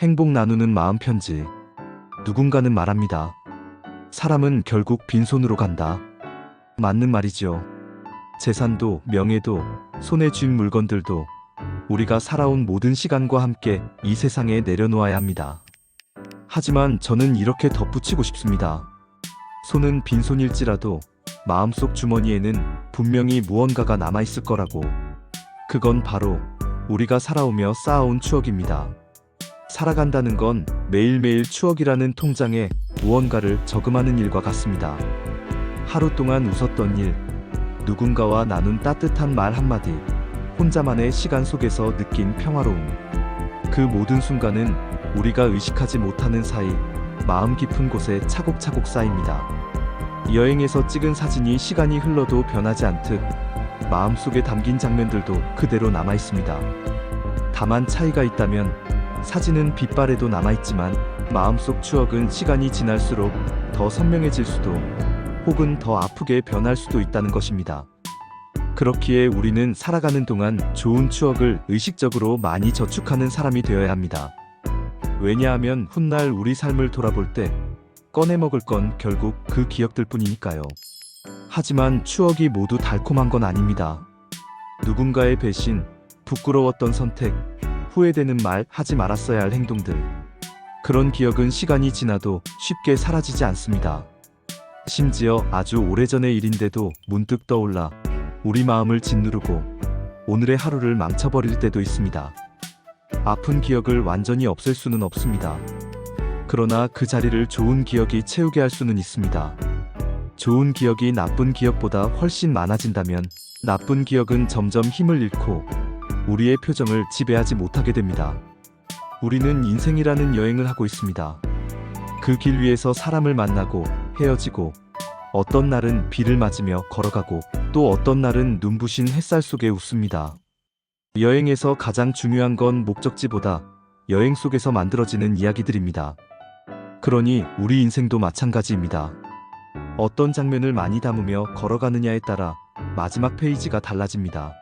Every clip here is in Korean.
행복 나누는 마음 편지. 누군가는 말합니다. 사람은 결국 빈손으로 간다. 맞는 말이지요. 재산도 명예도 손에 쥔 물건들도 우리가 살아온 모든 시간과 함께 이 세상에 내려놓아야 합니다. 하지만 저는 이렇게 덧붙이고 싶습니다. 손은 빈손일지라도 마음속 주머니에는 분명히 무언가가 남아있을 거라고. 그건 바로 우리가 살아오며 쌓아온 추억입니다. 살아간다는 건 매일매일 추억이라는 통장에 무언가를 저금하는 일과 같습니다. 하루 동안 웃었던 일, 누군가와 나눈 따뜻한 말 한마디, 혼자만의 시간 속에서 느낀 평화로움. 그 모든 순간은 우리가 의식하지 못하는 사이 마음 깊은 곳에 차곡차곡 쌓입니다. 여행에서 찍은 사진이 시간이 흘러도 변하지 않듯 마음속에 담긴 장면들도 그대로 남아 있습니다. 다만 차이가 있다면 사진은 빛발에도 남아 있지만 마음속 추억은 시간이 지날수록 더 선명해질 수도 혹은 더 아프게 변할 수도 있다는 것입니다. 그렇기에 우리는 살아가는 동안 좋은 추억을 의식적으로 많이 저축하는 사람이 되어야 합니다. 왜냐하면 훗날 우리 삶을 돌아볼 때 꺼내 먹을 건 결국 그 기억들 뿐이니까요. 하지만 추억이 모두 달콤한 건 아닙니다. 누군가의 배신, 부끄러웠던 선택, 후회되는 말, 하지 말았어야 할 행동들. 그런 기억은 시간이 지나도 쉽게 사라지지 않습니다. 심지어 아주 오래전의 일인데도 문득 떠올라 우리 마음을 짓누르고 오늘의 하루를 망쳐버릴 때도 있습니다. 아픈 기억을 완전히 없앨 수는 없습니다. 그러나 그 자리를 좋은 기억이 채우게 할 수는 있습니다. 좋은 기억이 나쁜 기억보다 훨씬 많아진다면 나쁜 기억은 점점 힘을 잃고 우리의 표정을 지배하지 못하게 됩니다. 우리는 인생이라는 여행을 하고 있습니다. 그 길 위에서 사람을 만나고 헤어지고 어떤 날은 비를 맞으며 걸어가고 또 어떤 날은 눈부신 햇살 속에 웃습니다. 여행에서 가장 중요한 건 목적지보다 여행 속에서 만들어지는 이야기들입니다. 그러니 우리 인생도 마찬가지입니다. 어떤 장면을 많이 담으며 걸어가느냐에 따라 마지막 페이지가 달라집니다.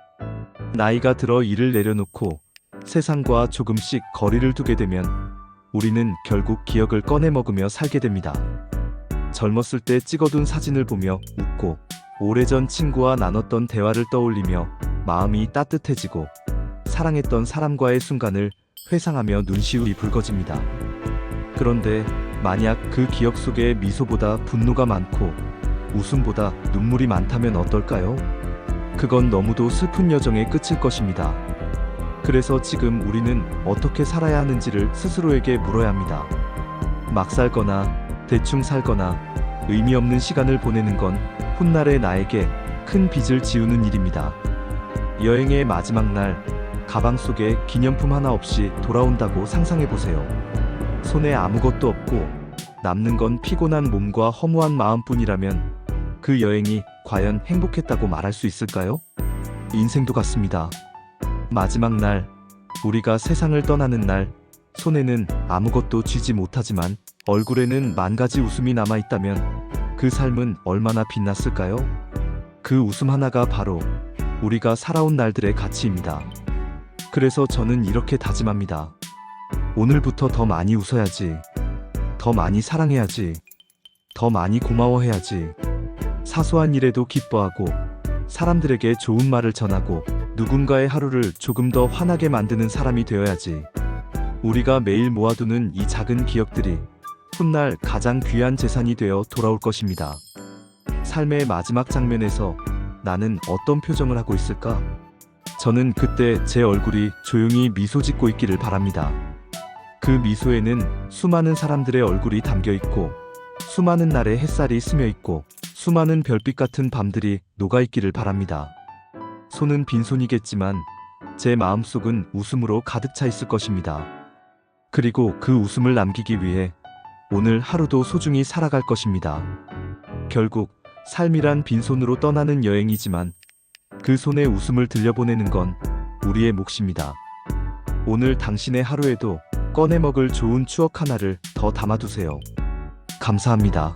나이가 들어 일을 내려놓고 세상과 조금씩 거리를 두게 되면 우리는 결국 기억을 꺼내 먹으며 살게 됩니다. 젊었을 때 찍어둔 사진을 보며 웃고 오래전 친구와 나눴던 대화를 떠올리며 마음이 따뜻해지고 사랑했던 사람과의 순간을 회상하며 눈시울이 붉어집니다. 그런데 만약 그 기억 속에 미소보다 분노가 많고 웃음보다 눈물이 많다면 어떨까요? 그건 너무도 슬픈 여정의 끝일 것입니다. 그래서 지금 우리는 어떻게 살아야 하는지를 스스로에게 물어야 합니다. 막 살거나 대충 살거나 의미 없는 시간을 보내는 건 훗날의 나에게 큰 빚을 지우는 일입니다. 여행의 마지막 날, 가방 속에 기념품 하나 없이 돌아온다고 상상해 보세요. 손에 아무것도 없고 남는 건 피곤한 몸과 허무한 마음뿐이라면 그 여행이 과연 행복했다고 말할 수 있을까요? 인생도 같습니다. 마지막 날, 우리가 세상을 떠나는 날, 손에는 아무것도 쥐지 못하지만 얼굴에는 만 가지 웃음이 남아 있다면 그 삶은 얼마나 빛났을까요? 그 웃음 하나가 바로 우리가 살아온 날들의 가치입니다. 그래서 저는 이렇게 다짐합니다. 오늘부터 더 많이 웃어야지. 더 많이 사랑해야지. 더 많이 고마워해야지. 사소한 일에도 기뻐하고 사람들에게 좋은 말을 전하고 누군가의 하루를 조금 더 환하게 만드는 사람이 되어야지. 우리가 매일 모아두는 이 작은 기억들이 훗날 가장 귀한 재산이 되어 돌아올 것입니다. 삶의 마지막 장면에서 나는 어떤 표정을 하고 있을까? 저는 그때 제 얼굴이 조용히 미소 짓고 있기를 바랍니다. 그 미소에는 수많은 사람들의 얼굴이 담겨 있고, 수많은 날의 햇살이 스며 있고, 수많은 별빛 같은 밤들이 녹아 있기를 바랍니다. 손은 빈손이겠지만, 제 마음속은 웃음으로 가득 차 있을 것입니다. 그리고 그 웃음을 남기기 위해 오늘 하루도 소중히 살아갈 것입니다. 결국 삶이란 빈손으로 떠나는 여행이지만 그 손에 웃음을 들려보내는 건 우리의 몫입니다. 오늘 당신의 하루에도 꺼내 먹을 좋은 추억 하나를 더 담아두세요. 감사합니다.